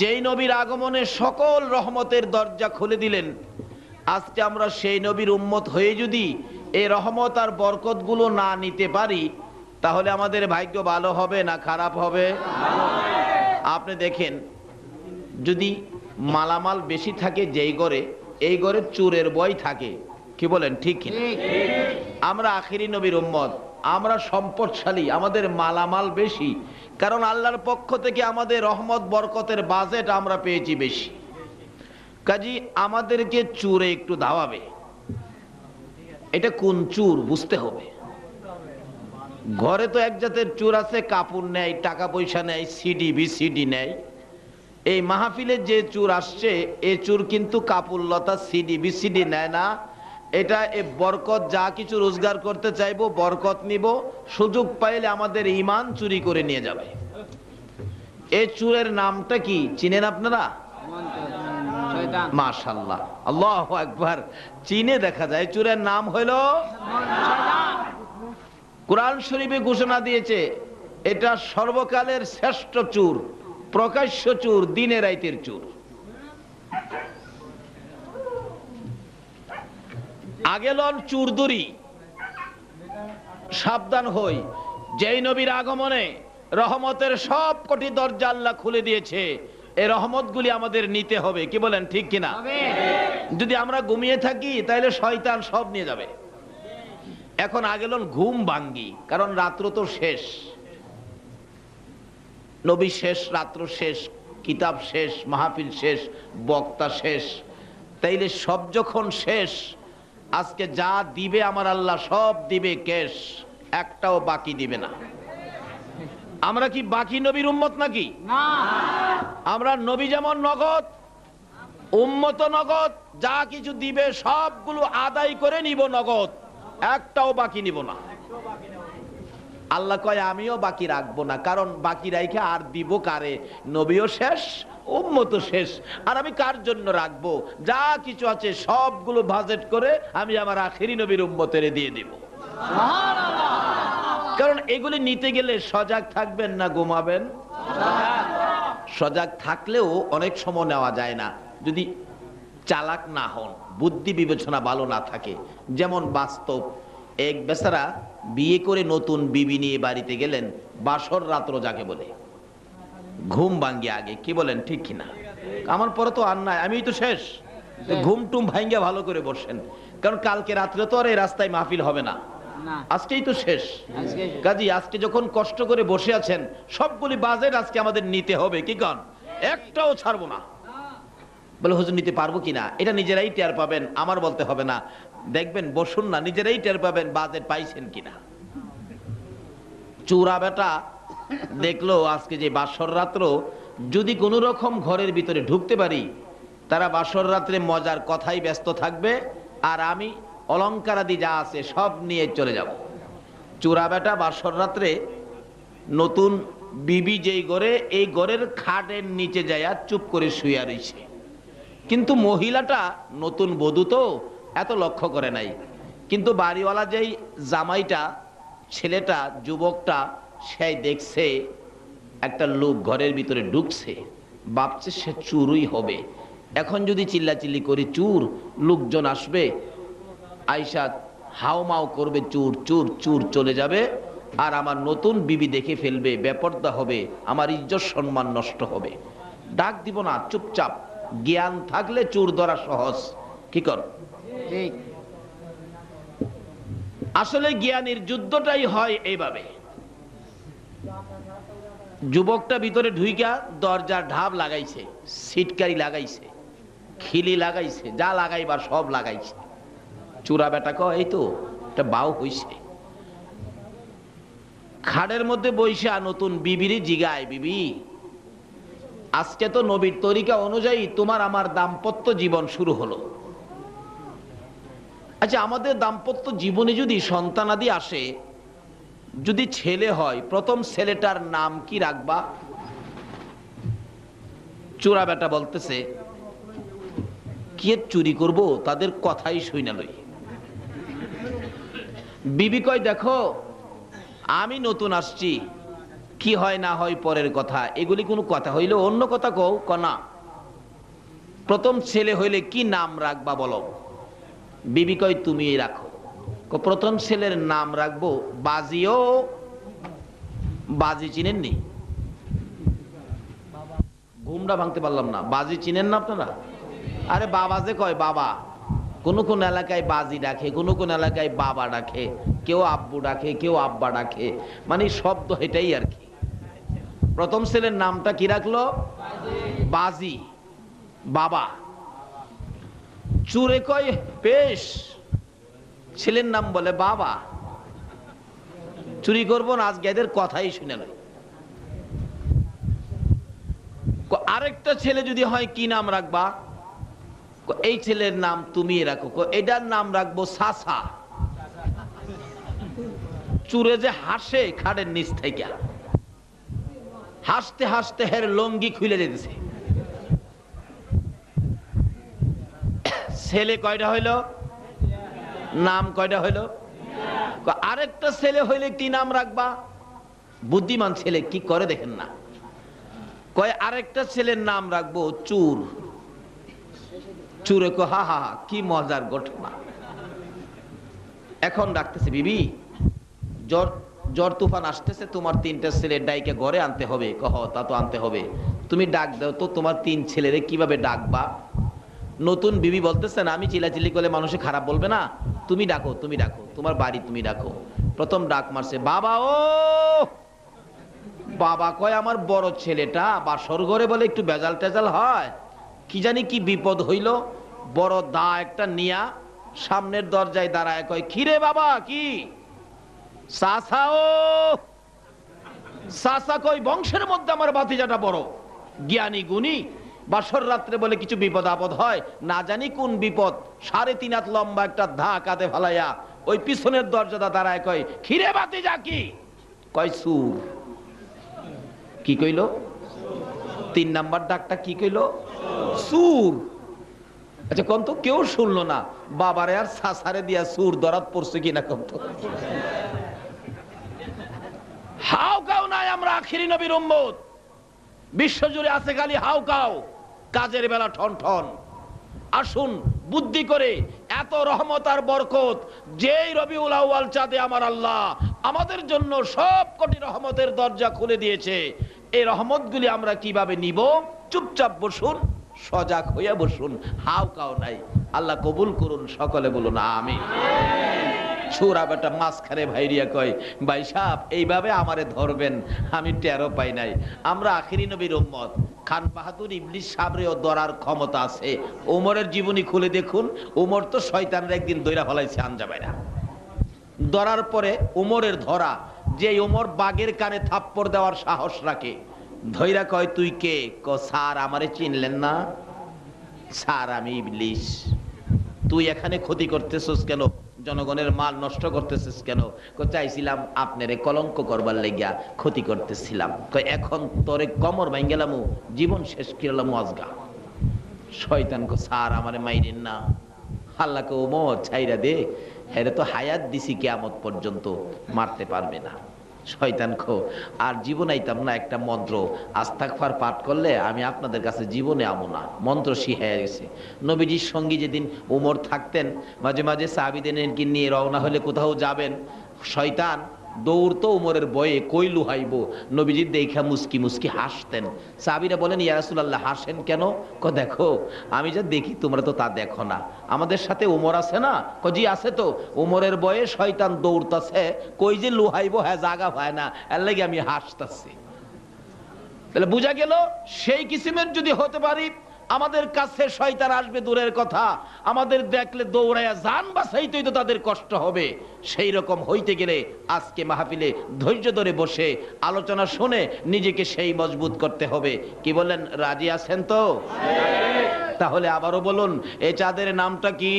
যেই নবীর আগমনে সকল রহমতের দরজা খুলে দিলেন আজকে আমরা সেই নবীর উম্মত হয়ে যদি এই রহমত আর বরকতগুলো না নিতে পারি তাহলে আমাদের ভাগ্য ভালো হবে না খারাপ হবে? আপনি দেখেন যদি মালামাল বেশি থাকে যেই ঘরে এই ঘরে চুরের বই থাকে। কি বলেন ঠিক? আমরা আখিরি নবীর উম্মত। আমরা সম্পদশালী, আমাদের মালামাল বেশি, কারণ আল্লাহর পক্ষ থেকে আমাদের রহমত, বরকতের বাজেট আমরা পেয়েছি বেশি। কাজী, আমাদেরকে চুরে একটু ধাওয়াবে এটা কোন চুর, বুঝতে হবে। ঘরে তো এক জাতের চুর আছে, কাপড় নেয়, টাকা পয়সা নেয়, সিডি, বিসিডি নেয়। এই মাহফিলে যে চুর আসছে, এ চুর কিন্তু কাপড় লতা সিডি, বিসিডি নেয় না। এটা এ বরকত যা কিছু রোজগার করতে চাইব বরকত নিব সুযোগ পাইলে আমাদের ইমান চুরি করে নিয়ে যাবে। এই চুরের নামটা কি? চিনেন আপনারা? মাশাল্লাহ আল্লাহ একবার চীনে দেখা যায় চুরের নাম হইল কোরআন শরীফে ঘোষণা দিয়েছে এটা সর্বকালের শ্রেষ্ঠ চুর প্রকাশ্য চুর দিনে রাইতের চুর। আগেলন চুরদুরি। সাবধান হই। যেই নবীর আগমনে রহমতের সব কোটি দরজা আল্লাহ খুলে দিয়েছে এই রহমতগুলি আমাদের নিতে হবে। কি বলেন ঠিক কিনা? যদি আমরা ঘুমিয়ে থাকি তাহলে শয়তান সব নিয়ে যাবে। এখন আগেলন ঘুম ভাঙ্গি কারণ রাত্র তো শেষ। নবী শেষ রাত্র শেষ কিতাব শেষ মাহফিল শেষ বক্তা শেষ। তাইলে সব যখন শেষ আজকে যা দিবে আমার আল্লাহ সব দিবে কেশ। একটাও বাকি দিবে না। আমরা কি বাকি নবীর উম্মত নাকি? আমরা নবী যেমন নগদ উম্মত নগদ যা কিছু দিবে সবগুলো আদায় করে নিব নগদ। একটাও বাকি নিব না। আল্লাহ কয় আমিও বাকি রাখব না কারণ বাকি রাইখে আর দিব কারে? নবীও শেষ উম্মত শেষ। আর আমি কার জন্য রাখব? যা কিছু আছে সবগুলো বাজেট করে আমি আমার আখেরি নবীর উম্মতের দিয়ে দিব। কারণ এগুলি নিতে গেলে সজাগ থাকবেন না ঘুমাবেন? সজাগ থাকলেও অনেক সময় নেওয়া যায় না। যদি চালাক না হন বুদ্ধি বিবেচনা ভালো না থাকে যেমন বাস্তব এক বেচারা বিয়ে করে নতুন বিবি নিয়ে বাড়িতে গেলেন বাসর রাত্র যাকে বলে। ঘুম ভাঙ্গি আগে কি বলেন ঠিক কিনা? আমার পরে তো আর নাই আমি তো শেষ। ঘুম টুম ভাঙ্গিয়া ভালো করে বসেন। কারণ কালকে রাত্রে তো আর এই রাস্তায় মাহফিল হবে না। আজকেই তো শেষ। কাজী আজকে যখন কষ্ট করে বসে আছেন সবগুলি বাজেট আজকে আমাদের নিতে হবে কি কন? একটাও ছাড়বো না। বলে হুজুর নিতে পারব কিনা? এটা নিজেরাই টের পাবেন আমার বলতে হবে না। দেখবেন, বসুন না, নিজেরাই টের পাবেন বাজেট পাইছেন কিনা। চূড়া বেটা দেখল আজকে যে বাসর রাত্র, যদি কোনো রকম ঘরের ভিতরে ঢুকতে পারি, তারা বাসর রাত্রে মজার কথাই ব্যস্ত থাকবে, আর আমি অলঙ্কারাদি যা আছে সব নিয়ে চলে যাব। চূড়া বেটা বাসর রাত্রে নতুন বিবি যেই গড়ে এই গড়ের খাটের নিচে যায়া চুপ করে শুয়ে রয়েছে কিন্তু মহিলাটা নতুন বধূ তো এত লক্ষ্য করে নাই। কিন্তু বাড়িওয়ালা যেই জামাইটা, ছেলেটা, যুবকটা, সেই দেখছে, একটা লোক ঘরের ভিতরে ঢুকছে, ভাবছে সে চুরই হবে। এখন যদি চিল্লাচিল্লি করি, চুর, লোকজন আসবে, আইসা হাওমাও করবে, চুর চুর চুর চলে যাবে, আর আমার নতুন বিবি দেখে ফেলবে, বেপর্দা হবে, আমার ইজ্জত সম্মান নষ্ট হবে। ডাক দিব না, চুপচাপ, জ্ঞান থাকলে চুর ধরা সহজ। কি কর? আসলে জ্ঞানের যুদ্ধটাই হয় এইভাবে। যুবকটা ভিতরে ঢুইকা দরজার ঢাব লাগাইছে সিটকারি লাগাইছে, খিলি লাগাইছে, যা লাগাইবার সব লাগাইছে। চূড়া বেটা কয়, এই তো, একটা বাউ হইছে। খাড়ের মধ্যে বইসা নতুন বিবিরি জিগায়, বিবি, আজকে তো নবীর তরিকা অনুযায়ী তোমার আমার দাম্পত্য জীবন শুরু হলো। আচ্ছা আমাদের দাম্পত্য জীবনে যদি সন্তানাদি আসে, যদি ছেলে হয়, প্রথম ছেলেটার নাম কি রাখবা? চোরা বেটা বলতেছে কি চুরি করব? তাদের কথাই শুই না লই। বিবি কয়, দেখো, আমি নতুন আসছি, কি হয় না হয় পরের কথা, এগুলি কোনো কথা হইলে অন্য কথা কও, কনা। প্রথম ছেলে হইলে কি নাম রাখবা বলো? বিবি কয় তুমি রাখো। প্রথম ছেলের নাম রাখব বাজিও। বাজি চিনেননি? ঘুমটা ভাঙতে পারলাম না। বাজি চিনেন না আপনারা? আরে বাবা যে কয়, বাবা, কোন কোন এলাকায় বাজি ডাকে, কোন কোন এলাকায় বাবা ডাকে, কেউ আব্বু ডাকে, কেউ আব্বা ডাকে। মানে শব্দ এটাই আর কি। প্রথম ছেলের নামটা কি রাখল? বাজি। বাবা। চুরে কয় পেশ ছেলের নাম বলে বাবা। চুরি করব না, আজকে এদের কথাই শুনে ক- আরেকটা ছেলে যদি হয়, কি নাম রাখবা? এই ছেলের নাম তুমি রাখো। এটার নাম রাখব সাসা। চুরে যে হাসে খাড়ের নিচ থেকে। হাসতে হাসতে হের লঙ্গি খুলে যেতেছে ছেলে কয়টা হইল? নাম কয়টা হইল? আরেকটা ছেলে হইলে কি নাম রাখবা? বুদ্ধিমান ছেলে কি করে দেখেন না। কয়, আরেকটা ছেলের নাম রাখব চুর। চুরে কো হা হা কি মজার ঘটনা। এখন ডাকতেছে, বিবি, জ্বর জ্বর তুফান আসতেছে, তোমার তিনটা ছেলের ডাইকে ঘরে আনতে হবে। কহ, তা তো আনতে হবে। তুমি ডাক দাও তো তোমার তিন ছেলেরে কীভাবে ডাকবা? নতুন বিবি বলতেছেন, আমি চিলাচিলি করলে মানুষে খারাপ বলবে না। তুমি ডাকো তুমি ডাকো। তোমার বাড়ি তুমি ডাকো। প্রথম ডাক মারছে, বাবা ও! বাবা কয়, আমার বড় ছেলেটা বাসর ঘরে বলে একটু বেজাল টেজাল হয়। কি জানি কি বিপদ হইল। বড় দা একটা নিয়া সামনের দরজায় দাঁড়ায় কয় খিরে বাবা, কি? সাসা ও! সাসা কই বংশের মধ্যে আমার বাতিজাটা বড়। জ্ঞানী গুণী বাসর রাত্রে বলে কিছু বিপদ আপদ হয়, না জানি কোন বিপদ। সাড়ে তিন হাত লম্বা একটা ধা কাঁধে ফালাইয়া ওই পিছনের দরজাটা দাঁড়ায় কয়, খিরে বাতি যা কি? কয়, সুর। কি কইল? তিন নাম্বার ডাকটা কি কইল? সুর। আচ্ছা কোন তো কেউ শুনলো না। বাবারে আর সাসারে দিয়া সুর দরাত পড়ছে কিনা কোন তো হাও কাও নাই আমরা আখিরি নবীর উম্মত। বিশ্বজুড়ে আছে খালি হাও কাও। কাজের বেলা ঠন ঠন। আসুন, বুদ্ধি করে এত রহমত আর বরকত, যেই রবিউল আউয়াল চাঁদে আমার আল্লাহ আমাদের জন্য সব কোটি রহমতের দরজা খুলে দিয়েছে, এই রহমতগুলি আমরা কীভাবে নিব? চুপচাপ বসুন, সজাগ হইয়া বসুন, হাও কাও নাই। আল্লাহ কবুল করুন, সকলে বলুন আমি ছোড়া বেটা মাঝখানে ভাইরিয়া কয়, ভাই সাহ এইভাবে আমারে ধরবেন, আমি টেরো পাই নাই। আমরা আখিরি নবীর উম্মত। খান বাহাদুর ইবলিশ সাবরেও ধরার ক্ষমতা আছে। ওমরের জীবনী খুলে দেখুন ওমর তো শয়তানের একদিন দৈরা ফলাইছে আনজাবাইরা ধরার পরে ওমরের ধরা যে ওমর বাগের কানে থাপ্পড় দেওয়ার সাহস রাখে। ধৈরা কয়, তুই কে? ক স্যার, আমারে চিনলেন না। স্যার, আমি ইবলিশ তুই এখানে ক্ষতি করতেছিস কেন? জনগণের মাল নষ্ট করতেছিস কেন? চাইছিলাম আপনারে কলঙ্ক করবার লেগিয়া ক্ষতি করতেছিলাম। এখন তোরে কমর ভাঙ্গেলামু জীবন শেষ করলাম আজগা। শয়তান কো স্যার, আমারে মাইরেন না। আল্লাহকে মো ছাইরা দে। হ্যাঁ তো হায়াত দিছি কেয়ামত পর্যন্ত, মারতে পারবে না। শয়তান খো। আর জীবন আইতাম না একটা মন্ত্র। আস্তাকফার পাঠ করলে আমি আপনাদের কাছে জীবনে আমো না। মন্ত্র শিখাইয়া গেছে। নবীজির সঙ্গী যেদিন উমর থাকতেন, মাঝে মাঝে সাহাবিদেরকে নিয়ে রওনা হলে কোথাও যাবেন, শয়তান দৌড়তো উমরের বয়ে কই লুহাইব নবীজি দেখা মুস্কি মুস্কি হাসতেন। সাবিরা বলেন ইয়ারাসুল্লাহ হাসেন কেন? ক, দেখো, আমি যা দেখি তোমরা তো তা দেখো না। আমাদের সাথে উমর আছে না? কজি আছে তো। উমরের বয়ে শয়তান দৌড়তাছে। কই যে লুহাইব হ্যাঁ জাগা পায় না। এর লাগে আমি হাসতাছি। তাহলে বোঝা গেল, সেই কিসিমের যদি হতে পারি আমাদের কাছে শয়তান আসবে দূরের কথা। আমাদের দেখলে দৌড়াইয়া যান বাসাইতেই তো তাদের কষ্ট হবে। সেই রকম হইতে গেলে আজকে মাহফিলে ধৈর্য ধরে বসে আলোচনা শুনে নিজেকে সেই মজবুত করতে হবে। কি বলেন রাজি আছেন তো? তাহলে আবারও বলুন এই চাঁদের নামটা কি?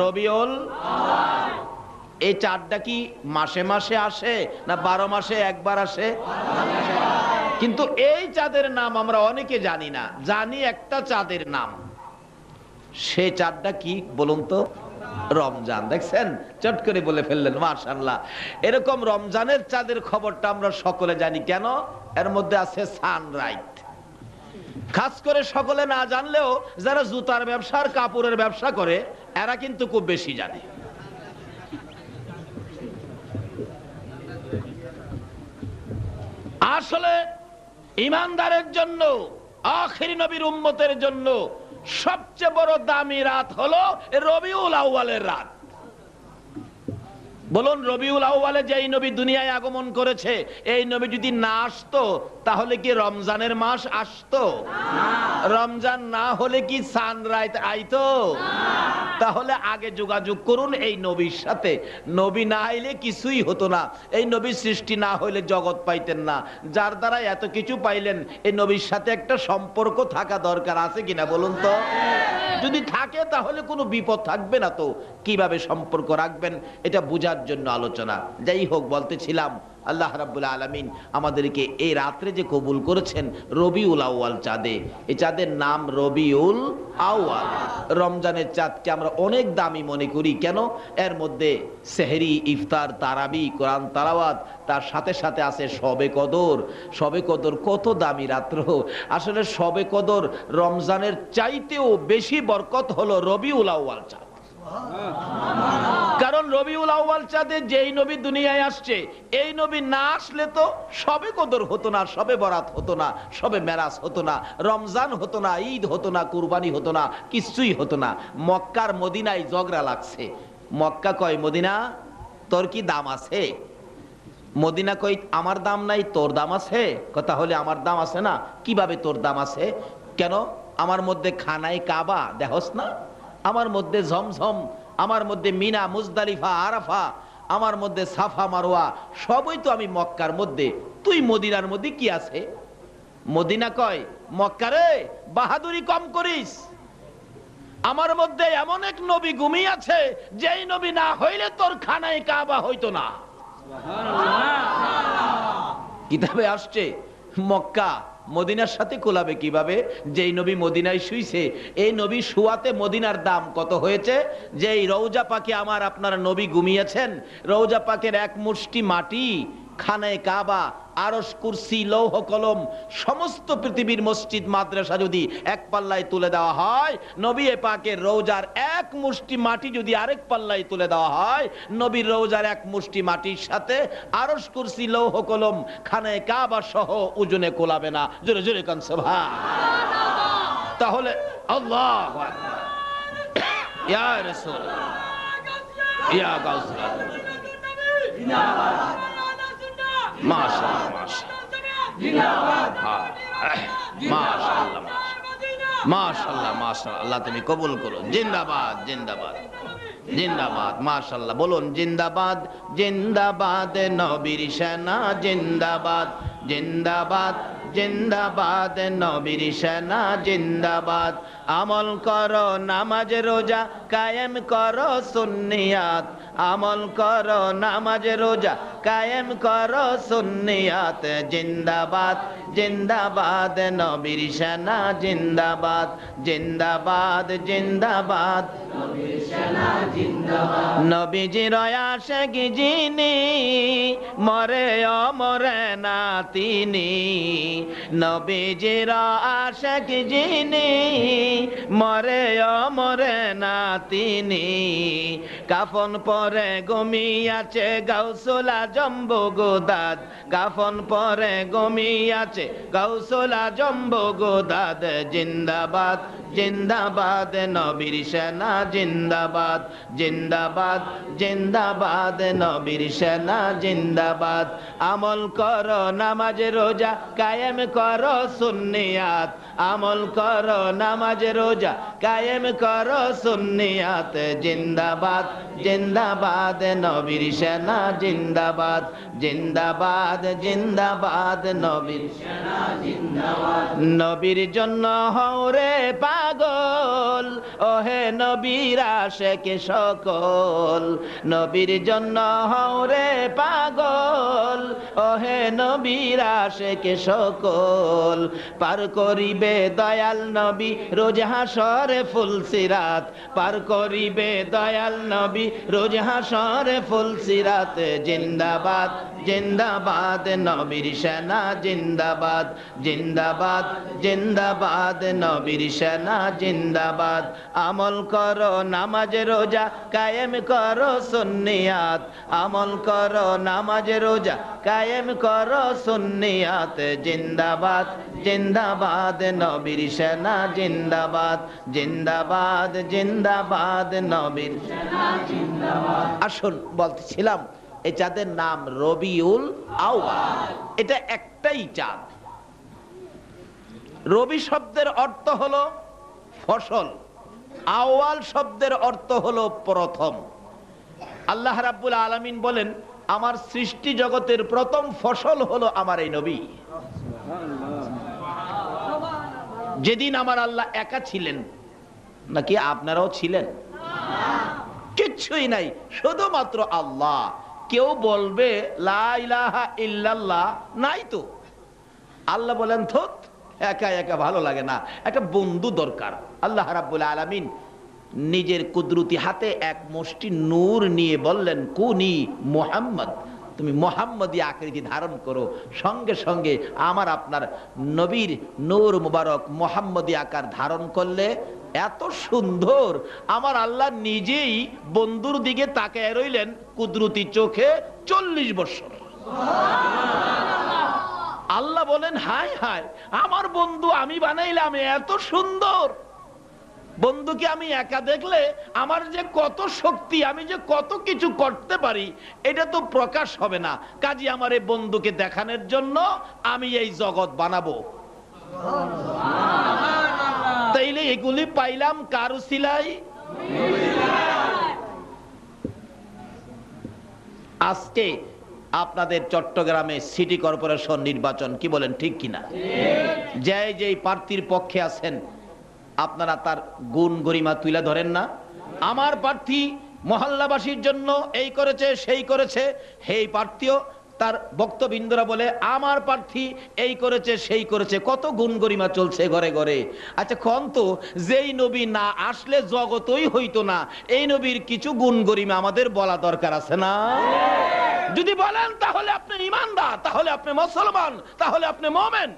রবিউল এই চাঁদটা কি মাসে মাসে আসে না বারো মাসে একবার আসে? কিন্তু এই চাঁদের নাম আমরা অনেকে জানি না। জানি একটা চাঁদের নাম। সে চাঁদটা কি বলুন তো? রমজান। দেখছেন? চট করে বলে ফেললেন মার্শাল্লাহ এরকম রমজানের চাঁদের খবরটা আমরা সকলে জানি। কেন? এর মধ্যে আছে সানরাইট। খাস করে সকলে না জানলেও যারা জুতার ব্যবসার কাপড়ের ব্যবসা করে, এরা কিন্তু খুব বেশি জানে। আসলে ইমানদারের জন্য আখির নবীর উম্মতের জন্য সবচেয়ে বড় দামি রাত হলো রবিউল আউ্বালের রাত। বলুন রবিউল আউয়ালে যেই নবী দুনিয়ায় আগমন করেছে এই নবী যদি না আসতো তাহলে কি রমজানের মাস আসতো? রমজান না হলে কি সানরাইজ আইতো? তাহলে আগে যোগাযোগ করুন এই নবীর সাথে। নবী না আইলে কিছুই হতো না। এই নবীর সৃষ্টি না হইলে জগৎ পাইতেন না। যার দ্বারা এত কিছু পাইলেন এই নবীর সাথে একটা সম্পর্ক থাকা দরকার আছে কিনা বলুন তো? যদি থাকে তাহলে কোনো বিপদ থাকবে না তো। কীভাবে সম্পর্ক রাখবেন এটা বোঝার জন্য আলোচনা। যাই হোক, বলতেছিলাম, আল্লাহ রাব্বুল আলামিন আমাদেরকে এই রাত্রে যে কবুল করেছেন রবিউল আউয়াল চাঁদে এই চাঁদের নাম রবিউল আউয়াল। রমজানের চাঁদকে আমরা অনেক দামি মনে করি, কেন? এর মধ্যে সেহরি, ইফতার, তারাবি, কোরআন তালাওয়াত, তার সাথে সাথে আছে সবে কদর। সবে কদর কত দামি রাত্র। আসলে সবে কদর রমজানের চাইতেও বেশি বরকত হলো রবিউল আউয়াল চাঁদ। কারণ রবিউল আউয়াল চাঁদে যেই নবী দুনিয়ায় আসছে, এই নবী না আসলে তো সবে কদর হতো না, সবে বরাত হতো না, সবে মেরাজ হতো না, রমজান হতো না, ঈদ হতো না, কুরবানি হতো না, কিছুই হতো না। মক্কার মদিনায় ঝগড়া লাগছে। মক্কা কয়, মদিনা, তোর কি দাম আছে? মদিনা কই আমার দাম নাই, তোর দাম আছে? কথা হলে আমার দাম আছে না, কীভাবে তোর দাম আছে? কেন? আমার মধ্যে খানায় কাবা দেখস না? আমার মধ্যে ঝমঝম আমার মধ্যে মিনা মুজদালিফা আরাফা আমার মধ্যে সাফা মারোয়া সবই তো আমি মক্কার মধ্যে। তুই মদিনার মধ্যে কি আছে? মদিনা কয় মক্কারে বাহাদুরি কম করিস। আমার মধ্যে এমন এক নবী ঘুমিয়ে আছে যেই নবী না হইলে তোর খানায় কাবা হইতো না। কিতাবে আসছে মক্কা মদিনার সাথে কোলাবে কীভাবে? যেই নবী মদিনায় শুইছে, এই নবী শুয়াতে মদিনার দাম কত হয়েছে? যে এই রৌজা পাকে আমার আপনার নবী ঘুমিয়েছেন রৌজা পাকের এক মুষ্টি মাটি খানায় কাবা আরস কুরসি, লৌহ কলম, সমস্ত পৃথিবীর মসজিদ, মাদ্রাসা যদি এক পাল্লায় তুলে দেওয়া হয়, নবী পাকের রৌজার এক মুষ্টি মাটি যদি আরেক পাল্লায় তুলে দেওয়া হয়, নবীর রৌজার এক মুষ্টি মাটির সাথে আরস কুরসি, লৌহ কলম খানায় কাবা সহ ওজনে কোলাবে না। জোরে জোরে কান সভা তাহলে আল্লাহ ইয়া রাসূল ইয়া গাউসুল আল্লাহ তুমি কবুল জিন্দাবাদ জিন্দাবাদ জিন্দাবাদ বলুন জিন্দাবাদ জিন্দাবাদ নবীর সেনা জিন্দাবাদ জিন্দাবাদ জিন্দাবাদ নবীর সেনা জিন্দাবাদ, আমল করো নামাজ, রোজা কায়েম করো সুন্নিয়াত। আমল করো, নামাজ, রোজা কায়েম করো, সুন্নিয়াত জিন্দাবাদ জিন্দাবাদ, নবীর সেনা জিন্দাবাদ জিন্দাবাদ জিন্দাবাদ। নবীজির আশেক যিনি মরে অমরে না তিনি। নবীজির আশেক যিনি মরে অমরে না তিনি। কাফন পরে গমিয়াছে গাউসোলা জম্ব গোদাদ। গাফন পরে গমিয়াছে গাউসোলা জম্ব গোদাদ জিন্দাবাদ। জিন্দাবাদ, নবীর সেনা জিন্দাবাদ। জিন্দাবাদ জিন্দাবাদ, নবীর সেনা জিন্দাবাদ। আমল কর নামাজ, রোজা কায়েম কর সুন্নিয়াত। আমল কর নামাজ, রোজা কায়েম কর সুন্নিয়াত। জিন্দাবাদ জিন্দাবাদ, নবীর সেনা জিন্দাবাদ। জিন্দাবাদ জিন্দাবাদ, নবীর নবীর জন্য হরে পাগল। ওহে নবীর আশেকে সকল। নবীর জন্য হরে পাগল। ওহে নবীর আশেকে সকল পার করিবে দয়াল নবী, রোজ হাসরে ফুল সিরাত। পার করিবে দয়াল নবী, রোজ হাসরে ফুল সিরাত। জিন্দাবাদ জিন্দাবাদ নবীর সেনা, জিন্দাবাদ জিন্দাবাদ জিন্দাবাদ নবীর সেনা, জিন্দাবাদ। আমল করো নামাজ রোজা, কায়েম করো সুন্নিয়াত। আমল করো নামাজ রোজা, কায়েম করো সুন্নিয়াত জিন্দাবাদ জিন্দাবাদ নবীর সেনা জিন্দাবাদ জিন্দাবাদ জিন্দাবাদ নবীর আসুন বলতেছিলাম এই চাঁদের নাম রবিউল আউয়াল। এটা একটাই চাঁদ। রবি শব্দের অর্থ হলো ফসল আওয়াল শব্দের অর্থ হলো প্রথম। আল্লাহ রাব্বুল আলামিন বলেন আমার সৃষ্টি জগতের প্রথম ফসল হলো আমার এই নবী। যেদিন আমার আল্লাহ একা ছিলেন, নাকি আপনারাও ছিলেন? কিচ্ছুই নাই, শুধুমাত্র আল্লাহ। কেউ বলবে নাই তো। আল্লাহ বলেন, থত, একা একা ভালো লাগে না। একটা বন্ধু দরকার। আল্লাহ রাব্বুল আলামিন নিজের কুদরতি হাতে এক মুষ্টি নূর নিয়ে বললেন, কুনি মোহাম্মদ, তুমি মোহাম্মদী আকৃতি ধারণ করো। সঙ্গে সঙ্গে আমার আপনার নবীর নূর মুবারক মোহাম্মদী আকার ধারণ করলে এত সুন্দর। আমার আল্লাহ নিজেই বন্ধুর দিকে তাকায় রইলেন কুদরতি চোখে চল্লিশ বছর। আল্লাহ বলেন, হায় হায়, আমার বন্ধু আমি বানাইলাম এত সুন্দর। বন্ধুকে আমি একা দেখলে আমার যে কত শক্তি আমি যে কত কিছু করতে পারি এটা তো প্রকাশ হবে না। কাজী আমার এই বন্ধুকে দেখানোর জন্য আমি এই জগৎ বানাবো। তাইলে এগুলি পাইলাম কারু সিলাই আজকে আপনাদের চট্টগ্রামে সিটি কর্পোরেশন নির্বাচন কি বলেন ঠিক কিনা? যে যেই প্রার্থীর পক্ষে আছেন আপনারা তার গুণ গরিমা তুলে ধরেন না। আমার প্রার্থী মহল্লাবাসীর জন্য এই করেছে, সেই করেছে। সেই প্রার্থীও, তার বক্তবিন্দুরা বলে, আমার প্রার্থী এই করেছে, সেই করেছে। কত গুণ গরিমা চলছে ঘরে ঘরে। আচ্ছা কন তো, যেই নবী না আসলে জগতই হইতো না, এই নবীর কিছু গুণ গরিমা আমাদের বলা দরকার আছে না? যদি বলেন, তাহলে আপনি ইমানদার, তাহলে আপনি মুসলমান, তাহলে আপনি মোমেন।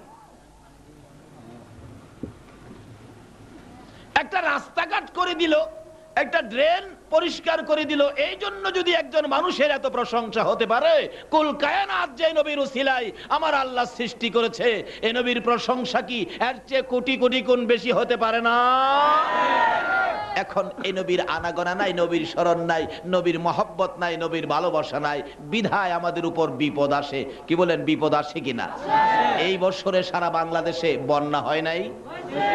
একটা রাস্তাঘাট করে দিল, একটা ড্রেন পরিষ্কার করে দিল। এই জন্য যদি একজন মানুষের এত প্রশংসা হতে পারে যে নবীর আমার আল্লাহ সৃষ্টি করেছে, এ নবীর প্রশংসা কি এর চেয়ে কোটি কোটি কোন বেশি হতে পারে না? এখন এই নবীর আনাগোনা নাই, নবীর স্মরণ নাই, নবীর মহব্বত নাই, নবীর ভালোবাসা নাই। বিধায় আমাদের উপর বিপদ আসে। কি বলেন, বিপদ আসে কিনা? এই বছরে সারা বাংলাদেশে বন্যা হয় নাই?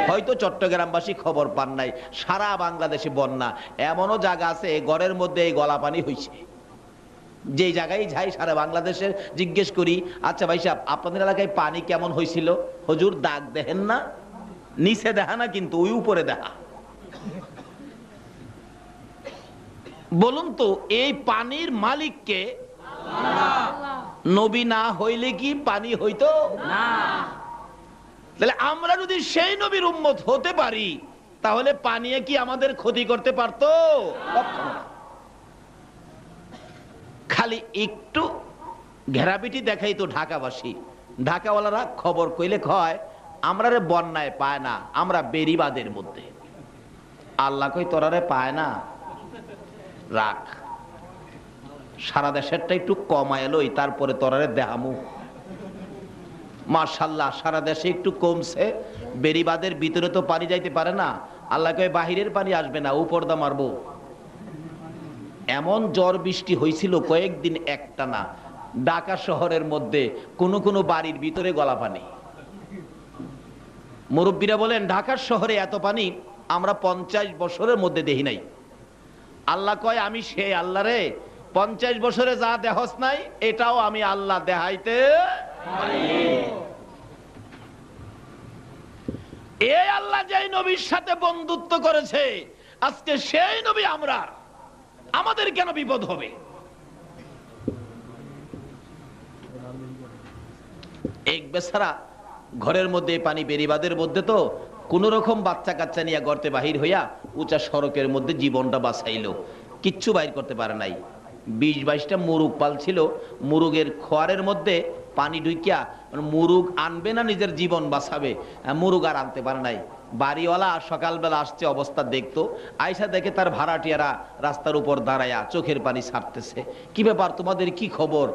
হয়তো চট্টগ্রামবাসী খবর পান নাই। সারা বাংলাদেশে বন্যা। এমনও জায়গা আছে ঘরের মধ্যে এই গলা পানি হয়েছে যে জায়গায় যাই, সারা বাংলাদেশে জিজ্ঞেস করি আচ্ছা ভাই সাহেব, আপনাদের এলাকায় পানি কেমন হয়েছিল হজুর, দাগ দেখেন না, নিচে দেখা না, কিন্তু ওই উপরে দেখা। বলুন তো এই পানির মালিককে নবী না হইলে কি পানি হইতো? না। তাহলে আমরা যদি সেই নবীর উম্মত হতে পারি তাহলে পানিয়ে কি আমাদের ক্ষতি করতে পারতো? খালি একটু ঘেরাপিটি দেখাই তো ঢাকাবাসী। ঢাকাওয়ালারা খবর কইলে কয় আমরা রে বন্যায় পায় না আমরা বেরিবাদের মধ্যে। আল্লাহ কই তোরারে পায় না? রাখ সারা দেশেরটা একটু কমায় লই, তারপরে তোরারে দেহামু। মার্শাল্লাহ সারা দেশে একটু কমছে। বেরিবাদের ভিতরে তো পানি যাইতে পারে না। আল্লাহ কয়, বাহিরের পানি আসবে না উপরদা মারবো। এমন জ্বর বৃষ্টি হয়েছিল কয়েকদিন একটা না ঢাকা শহরের মধ্যে কোনো কোনো বাড়ির ভিতরে গলা পানি। মুরব্বীরা বলেন, ঢাকার শহরে এত পানি আমরা পঞ্চাশ বছরের মধ্যে দেখি নাই। আল্লাহ কয়, আমি সে আল্লাহ রে। পঞ্চাশ বছরে যা দেহস নাই, এটাও আমি আল্লাহ দেখাইতে এই আল্লাহ যেই নবীর সাথে বন্ধুত্ব করেছে, আজকে সেই নবী আমরা। আমাদের কেন বিপদ হবে? এক বেচারা ঘরের মধ্যে পানি বেরিবাদের মধ্যে তো কোন রকম বাচ্চা কাচ্চা নিয়ে গর্তে বাহির হইয়া উঁচা সড়কের মধ্যে জীবনটা বাঁচাইলো। কিচ্ছু বাইর করতে পারে নাই। বিশ বাইশটা মুরুগ পালছিল। মুরুগের খোয়ারের মধ্যে পানি ঢুকিয়া মুরুগ আনবে না, নিজের জীবন বাঁচাবে। মুরুগ আর আনতে পারে নাই। বাড়িওয়ালা সকালবেলা আসছে, অবস্থা দেখতো। আয়সা দেখে তার ভাড়াটিয়ারা রাস্তার উপর দাঁড়ায়া চোখের পানি ছাড়তেছে। কি ব্যাপার, তোমাদের কি খবর?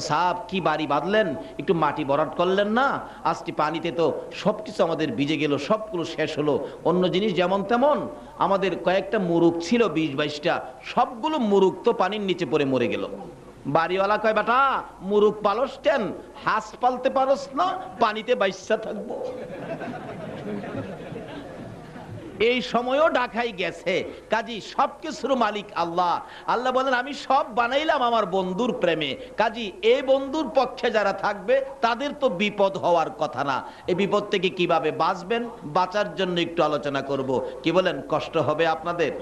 সাপ কি বাড়ি বাঁধলেন? একটু মাটি বরাট করলেন না? আজকে পানিতে তো সব কিছু আমাদের ভিজে গেল, সবগুলো শেষ হলো। অন্য জিনিস যেমন তেমন, আমাদের কয়েকটা মুরুক ছিল, বিশ বাইশটা, সবগুলো মুরুক তো পানির নিচে পড়ে মরে গেল। বাড়িওয়ালা কয়, বেটা মুরুক পালস কেন? হাঁস পালতে পারস না? পানিতে বাইসা থাকব। এই সময়ও ডাকাই গেছে। কাজী সবকিছুর মালিক আল্লাহ। আল্লাহ বলেন, আমি সব বানাইলাম আমার বন্ধুর প্রেমে। কাজী এই বন্ধুর পক্ষে যারা থাকবে, তাদের তো বিপদ হওয়ার কথা না। এই বিপদ থেকে কীভাবে বাঁচবেন? বাঁচার জন্য একটু আলোচনা করব। কি বলেন, কষ্ট হবে আপনাদের?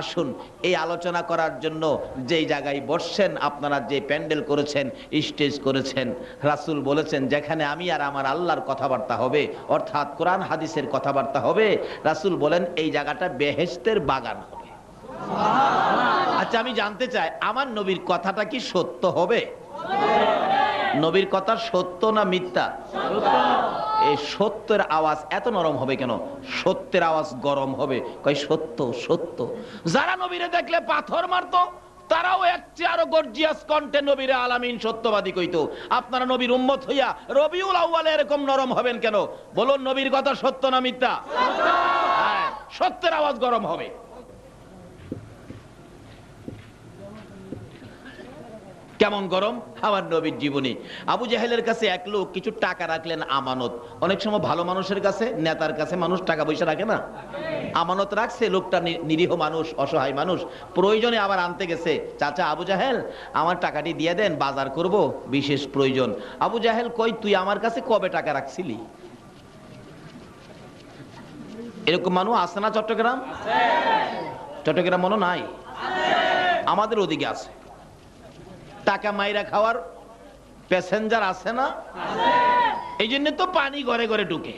আসুন, এই আলোচনা করার জন্য যেই জায়গায় বসছেন, আপনারা যে প্যান্ডেল করেছেন, স্টেজ করেছেন, রাসূল বলেছেন, যেখানে আমি আর আমার আল্লাহর কথাবার্তা হবে, অর্থাৎ কোরআন হাদিসের কথাবার্তা হবে, রাসূল বলেন, এই জায়গাটা বেহেশতের বাগান হবে। আচ্ছা আমি জানতে চাই, আমার নবীর কথাটা কি সত্য হবে? নবীর কথা সত্য না মিথ্যা? এই সত্যের আওয়াজ এত নরম হবে কেন? সত্যের আওয়াজ গরম হবে। কই সত্য সত্য। যারা নবীরে দেখলে পাথর মারতো তারাও এক চেয়ে আরও গর্জিয়াস কণ্ঠে নবীরে আলামিন সত্যবাদী কইতো। আপনারা নবীর উম্মত হইয়া রবিউল আউয়ালে এরকম নরম হবেন কেন? বলুন নবীর কথা সত্য না মিথ্যা? হ্যাঁ, সত্যের আওয়াজ গরম হবে। কেমন গরম? আমার নবীর জীবনী। আবু জাহেলের কাছে এক লোক কিছু টাকা রাখলেন আমানত। অনেক সময় ভালো মানুষের কাছে নেতার কাছে মানুষ টাকা পয়সা রাখে না। আমানত রাখছে লোকটা নিরীহ মানুষ অসহায় মানুষ। প্রয়োজনে আবার আনতে গেছে। চাচা আবু জাহেল আমার টাকাটি দিয়ে দেন বাজার করব বিশেষ প্রয়োজন। আবু জাহেল কই তুই আমার কাছে কবে টাকা রাখছিলি? এরকম মানুষ আছে না চট্টগ্রাম? চট্টগ্রাম মনে নাই? আমাদের ওদিকে আছে। টাকা মাইরা খাওয়ার প্যাসেঞ্জার আছে না? এই জন্য তো পানি ঘরে ঘরে ঢুকে।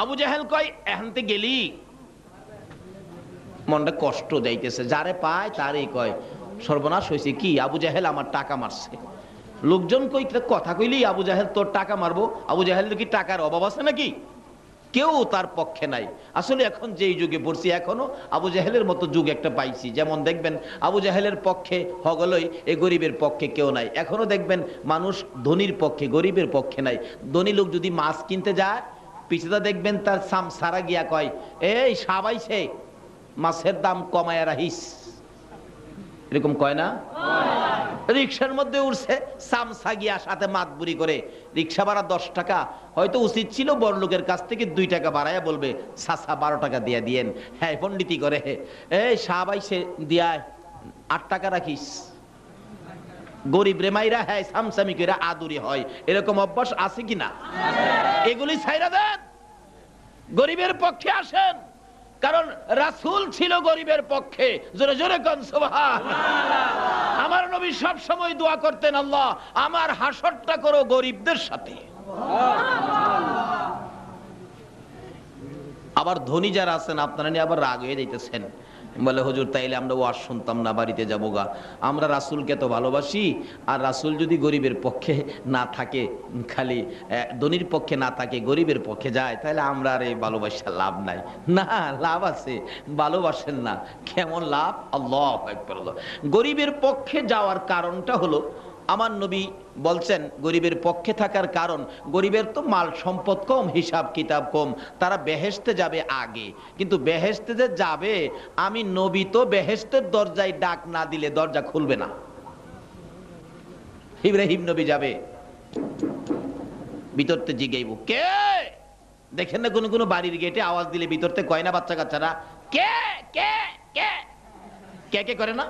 আবু জাহেল কয়, এখানতে গেলি? মনটা কষ্ট যাইতেছে যারে পায় তারই কয়, সর্বনাশ হয়েছে কি? আবু জাহেল আমার টাকা মারছে। লোকজন কই কথা কইলি আবু জাহেল, তোর টাকা মারবো? আবু জাহেলের কি টাকার অভাব আছে নাকি? কেউ তার পক্ষে নাই। আসলে এখন যেই যুগে পড়ছি এখনও, আবু জাহেলের মতো যুগ একটা পাইছি। যেমন দেখবেন, আবু জাহেলের পক্ষে হগলই, এ গরিবের পক্ষে কেউ নাই। এখনও দেখবেন, মানুষ ধনীর পক্ষে, গরিবের পক্ষে নাই। ধনী লোক যদি মাছ কিনতে যায় পিছুটা দেখবেন তার সাম সারা গিয়া কয়, এই সাবাইছে মাছের দাম কমায় রাহিস এরকম কয় না? রিক্সার মধ্যে উঠছে সামসা গিয়া সাথে মাতবুরি করে, রিক্সা ভাড়া দশ টাকা। হয়তো উচিত ছিল বড় লোকের কাছ থেকে দুই টাকা বাড়াইয়া বলবে, সাসা বারো টাকা দিয়া দিয়েন। হ্যাঁ পন্ডিতি করে। এই সাবাইছে দিয়ায় আট টাকা রাখিস। গরিব রেমাইরা হ্যাঁ সামসামি করে আদুরি হয়। এরকম অভ্যাস আছে কিনা? এগুলি ছাইরা দেন। গরিবের পক্ষে আসেন। কারণ রাসুল ছিল গরিবের পক্ষে। জোরে জোরে আমার নবী সব সময় দোয়া করতেন, আল্লাহ, আমার হাসরটা করো গরিবদের সাথে। আবার ধনী যারা আছেন, আপনারা নিয়ে আবার রাগ হয়ে যাইতেছেন। বলে হজুর, তাইলে আমরা ওয়াজ শুনতাম না, বাড়িতে যাব গা। আমরা রাসুলকে তো ভালোবাসি, আর রাসুল যদি গরিবের পক্ষে না থাকে, খালি ধনীর পক্ষে না থাকে, গরিবের পক্ষে যায় তাহলে আমরা আর এই ভালোবাসা লাভ নাই। না, লাভ আছে, ভালোবাসেন না। কেমন লাভ? আল্লাহ। গরিবের পক্ষে যাওয়ার কারণটা হলো আমার নবী বলছেন, গরিবের পক্ষে থাকার কারণ, গরিবের তো মাল সম্পদ কম, হিসাব কিতাব কম, তারা বেহেস্তে যাবে আগে। কিন্তু বেহেস্তে যে যাবে, আমি নবী তো বেহেস্তের দরজায় ডাক না দিলে দরজা খুলবে না। ইব্রাহিম নবী যাবে। ভিতরতে জিগাইব, কে? দেখেন না, কোনো কোনো বাড়ির গেটে আওয়াজ দিলে ভিতরতে কয় না বাচ্চা কাচ্চারা কে? কে? কে? কে কে করে না?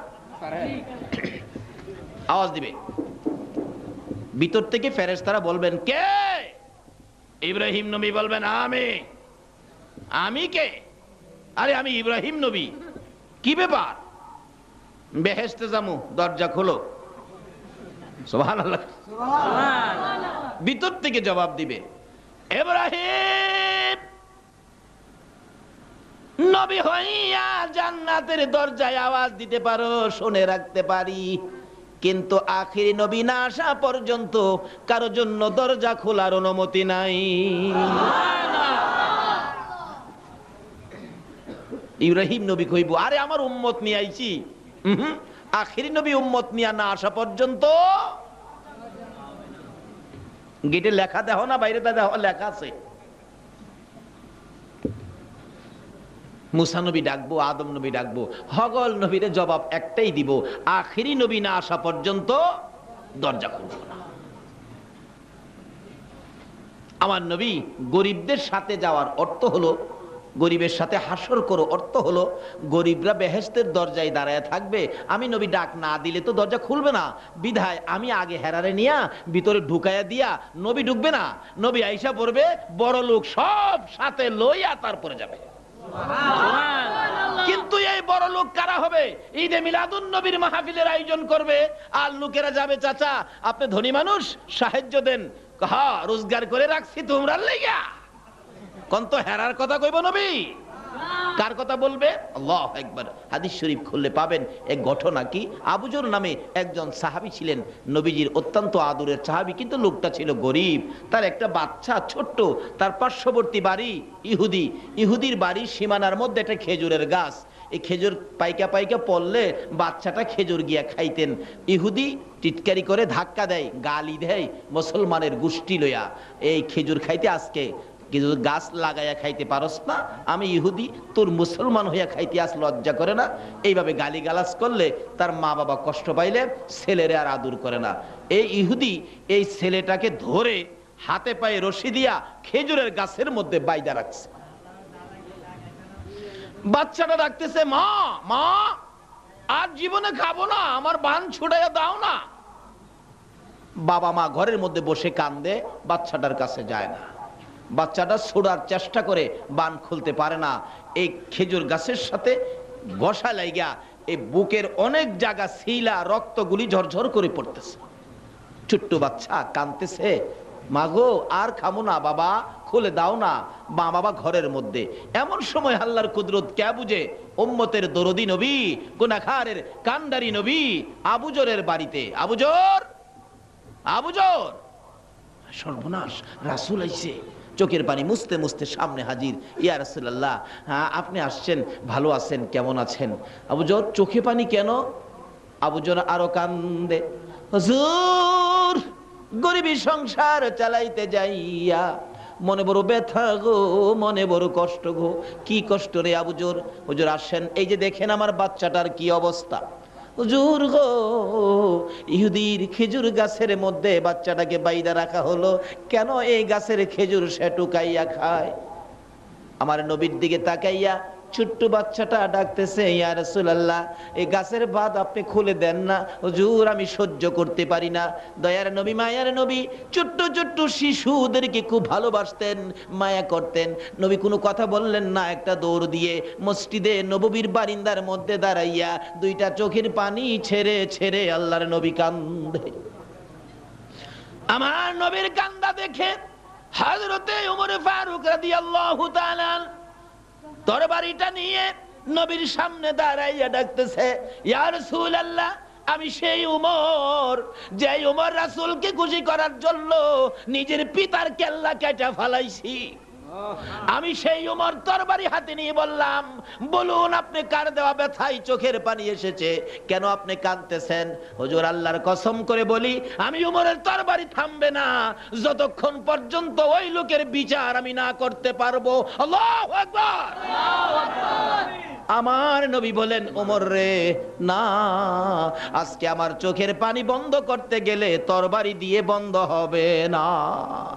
আওয়াজ দিবে। ভিতর থেকে ফেরেশতারা বলবেন কে? ইব্রাহিম নবী বলবেন আমি। আমি কে? আরে আমি ইব্রাহিম নবী। কি ব্যাপার? বেহেস্তে জামু দরজা খোলো। ভিতর থেকে জবাব দিবে এব্রাহিম নবী হইয়া জান্নাতের দরজায় আওয়াজ দিতে পারো শুনে রাখতে পারি। কিন্তু আখিরি নবী না আসা পর্যন্ত কারও জন্য দরজা খোলার অনুমতি নাই। ইব্রাহিম নবী কইব আরে আমার উম্মত নিয়ে আইছি। আখিরি নবী উম্মত নিয়ে না আসা পর্যন্ত গেটে লেখা দেখো না বাইরে তা দেখো লেখা আছে। মুসা নবী ডাকবো, আদম নবী ডাকবো, হগল নবীরে জবাব একটাই দিব, আখিরি নবী না আসা পর্যন্ত দরজা খুলব না। আমার নবী গরিবদের সাথে যাওয়ার অর্থ হলো, গরিবের সাথে হাসর করো অর্থ হলো, গরিবরা বেহেস্তের দরজায় দাঁড়ায় থাকবে, আমি নবী ডাক না দিলে তো দরজা খুলবে না। বিধায় আমি আগে হেরারে নিয়া, ভিতরে ঢুকাইয়া দিয়া নবী ঢুকবে না। নবী আইসা পড়বে বড় লোক সব সাথে লইয়া তারপরে যাবে। কিন্তু এই বড় লোক কারা হবে? ঈদে মিলাদুন নবীর মাহফিলের আয়োজন করবে। আর লোকেরা যাবে, চাচা, আপনি ধনী মানুষ, সাহায্য দেন। হা রোজগার করে রাখছি তোমরা কোন তো হেরার কথা কইব নবী? কার কথা বলবে? আল্লাহ একবার হাদিস শরীফ খুললে পাবেন এক ঘটনা কি? আবুজর নামে একজন সাহাবী ছিলেন, নবীজির অত্যন্ত আদরের সাহাবী, কিন্তু লোকটা ছিল গরিব। তার একটা বাচ্চা ছোট্ট, তার পার্শ্ববর্তী বাড়ি ইহুদি। ইহুদির বাড়ির সীমানার মধ্যে একটা খেজুরের গাছ। এই খেজুর পাইকা পাইকা পড়লে বাচ্চাটা খেজুর গিয়া খাইতেন। ইহুদি টিটকারি করে ধাক্কা দেয়, গালি দেয় মুসলমানের গোষ্ঠী লইয়া। এই খেজুর খাইতে আজকে কিন্তু গাছ লাগাইয়া খাইতে পারস না, আমি ইহুদি, তোর মুসলমান হইয়া খাইতে আস লজ্জা করে না? এইভাবে গালি গালাজ করলে তার মা বাবা কষ্ট পাইলে ছেলেরে আর আদর করে না। এই ইহুদি এই ছেলেটাকে ধরে হাতে পায়ে রশি দিয়া খেজুরের গাছের মধ্যে বাইদা রাখছে। বাচ্চাটা ডাকতেছে, মা মা, আর জীবনে খাব না, আমার বান ছুটাইয়া দাও না। বাবা মা ঘরের মধ্যে বসে কান্দে, বাচ্চাটার কাছে যায় না। বাচ্চাটা ছোড়ার চেষ্টা করে বান খুলতে পারে না। এই খেজুর গাছের সাথে গসা লাইগা এই বুকের অনেক জায়গা শিলা, রক্তগুলি ঝরঝর করে পড়তেছে। ছোট্ট বাচ্চা কানতেছে মাগো আর খামো না বাবা, খুলে দাও না। মা বাবা ঘরের মধ্যে। এমন সময় আল্লাহর কুদরত কে বুঝে? ওম্মতের দরদি নবী গুনাখারের কান্ডারি নবী, আবুজরের বাড়িতে। আবুজর! আবুজর! সর্বনাশ, রাসুল আইছে। চোখের পানি মুছতে মুছতে সামনে হাজির। ইয়া রাসূলুল্লাহ হ্যাঁ আপনি আসছেন, ভালো আছেন, কেমন আছেন? আবুজর চোখে পানি কেন? আবুজর আরও কান্দে, হুজুর, গরিবী সংসার চালাইতে যাইয়া, মনে বড় ব্যথা গো, মনে বড় কষ্ট গো, কি কষ্ট রে আবুজোর হুজুর আসেন, এই যে দেখেন আমার বাচ্চাটার কি অবস্থা। হুজুর গো, ইহুদির খেজুর গাছের মধ্যে বাচ্চাটাকে বাইদা রাখা হলো, কেন এই গাছের খেজুর সে টুকাইয়া খায়? আমার নবীর দিকে তাকাইয়া ছোট্ট বাচ্চাটা ডাকতেছে, ইয়া রাসূলুল্লাহ, এই গাছের বাদ আপনি খুলে দেন না। হুজুর, আমি সহ্য করতে পারি না। দয়ার নবী, মায়ার নবী, ছোট্ট ছোট্ট শিশুদেরকে খুব ভালোবাসতেন, মায়া করতেন। নবী কোনো কথা বললেন না, একটা দৌড় দিয়ে মসজিদে নববীর বারিন্দার মধ্যে দাঁড়াইয়া দুইটা চোখের পানি ছেড়ে ছেড়ে আল্লাহর নবী কান্দে। আমার নবীর কান্দা দেখে হযরতে ওমর ফারুক রাদিয়াল্লাহু তাআলা তরবারিটা নিয়ে নবীর সামনে দাঁড়াইয়া ডাকতেছে, ইয়া রাসূলুল্লাহ, আমি সেই উমর যে উমর রাসূলকে খুশি করার জন্য নিজের পিতার কেল্লা কেটে ফালাইছি। আমি সেই উমর তরবারি হাতে নিয়ে বললাম, বলুন আপনি কার দেওয়া ব্যথায় চোখের পানি এসেছে? কেন আপনি কাঁদতেছেন? হুজুর আল্লাহর কসম করে বলি, আমি উমরের তরবারি থামবে না। যতক্ষণ পর্যন্ত ওই লোকের বিচার আমি না করতে পারব, আল্লাহু আকবার। আমার নবী বলেন ওমর রে, না, আজকে আমার চোখের পানি বন্ধ করতে গেলে তরবারি দিয়ে বন্ধ হবে না।